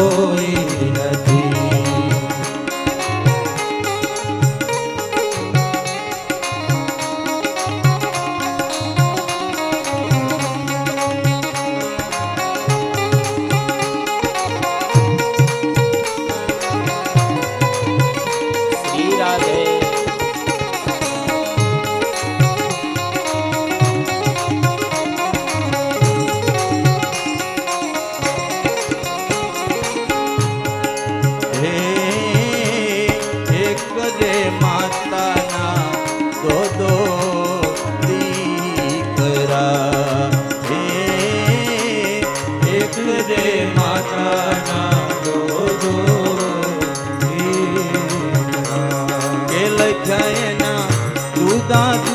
Oh. દાદા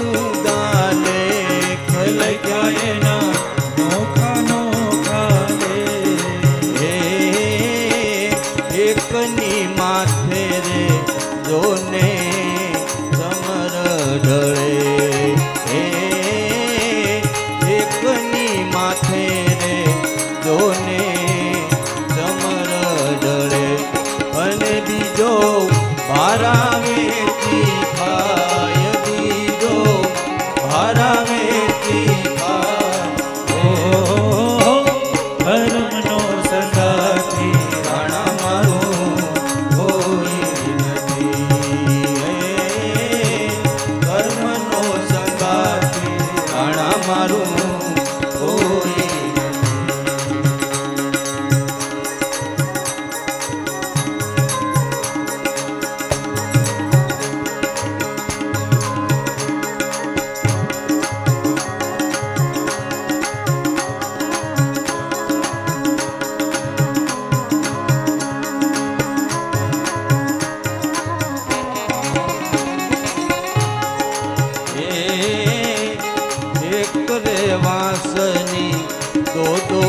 આવ્યો તો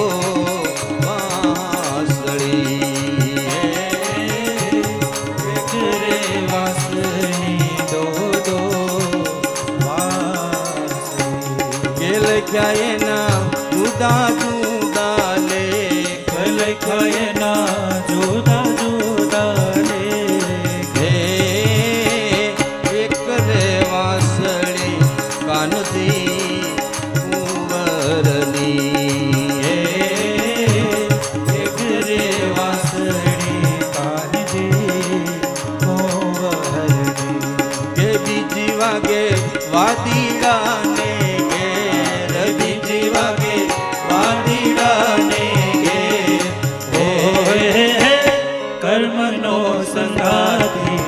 લખ્યા એના જુદા જુદા લેખ. લખ્યા એના જુદા ધર્મનો સંગાતી